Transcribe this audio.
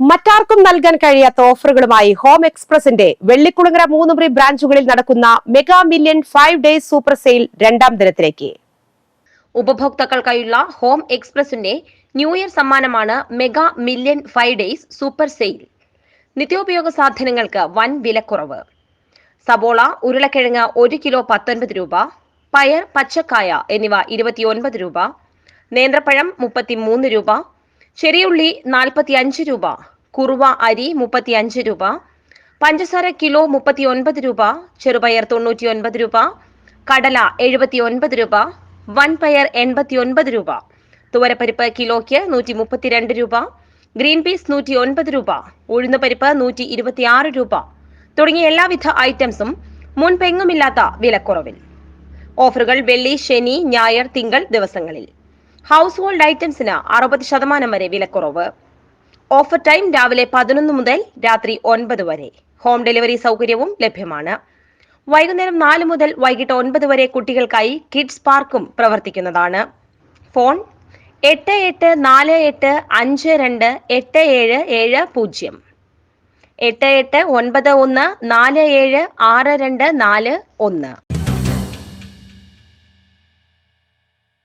മറ്റാർക്കും നൽകാൻ കഴിയാത്ത ഓഫറുകളുമായി ഹോം എക്സ്പ്രസിന്റെ വെള്ളിക്കുളങ്ങര മൂന്നുമുറി ബ്രാഞ്ചുകളിൽ നടക്കുന്ന mega million five days super sale രണ്ടാം ദിനത്തിലേക്ക്. ഉപഭോക്താക്കൾക്കായുള്ള ഹോം എക്സ്പ്രസിന്റെ ന്യൂ ഇയർ സമ്മാനമാണ് mega million five days super sale. നിത്യോപയോഗ സാധനങ്ങൾക്ക് വൻ വിലക്കുറവ്. സബോള ഉരുളക്കിഴങ്ങ് ഒരു കിലോ പത്തൊൻപത് രൂപ പയർ പച്ചക്കായ എന്നിവ ഇരുപത്തിയൊൻപത് രൂപ നേന്ത്രപ്പഴം മുപ്പത്തിമൂന്ന് രൂപ ചെറിയുള്ളി നാൽപ്പത്തി അഞ്ച് രൂപ കുറുവ അരി മുപ്പത്തി അഞ്ച് രൂപ പഞ്ചസാര കിലോ മുപ്പത്തി ഒൻപത് രൂപ ചെറുപയർ തൊണ്ണൂറ്റി ഒൻപത് രൂപ കടല എഴുപത്തി ഒൻപത് രൂപ വൻപയർ എൺപത്തി ഒൻപത് രൂപ തുവരപ്പരിപ്പ് കിലോയ്ക്ക് നൂറ്റി മുപ്പത്തിരണ്ട് രൂപ ഗ്രീൻ പീസ് നൂറ്റി ഒൻപത് രൂപ ഉഴുന്നുപരിപ്പ് നൂറ്റി ഇരുപത്തിയാറ് രൂപ തുടങ്ങിയ എല്ലാവിധ ഐറ്റംസും മുൻപെങ്ങുമില്ലാത്ത വിലക്കുറവിൽ. ഓഫറുകൾ വെള്ളി ശനി ഞായർ തിങ്കൾ ദിവസങ്ങളിൽ. ഹൗസ് ഹോൾഡ് ഐറ്റംസിന് അറുപത് ശതമാനം വരെ വിലക്കുറവ്. ഓഫർ ടൈം രാവിലെ പതിനൊന്ന് മുതൽ രാത്രി ഒൻപത് വരെ. ഹോം ഡെലിവറി സൗകര്യവും ലഭ്യമാണ്. വൈകുന്നേരം നാല് മുതൽ വൈകിട്ട് ഒൻപത് വരെ കുട്ടികൾക്കായി കിഡ്സ് പാർക്കും പ്രവർത്തിക്കുന്നതാണ്. ഫോൺ എട്ട് എട്ട് നാല് എട്ട് അഞ്ച് രണ്ട് എട്ട് ഏഴ് ഏഴ് പൂജ്യം. എട്ട് എട്ട് ഒൻപത് ഒന്ന് നാല് ഏഴ് ആറ് രണ്ട് നാല് ഒന്ന്.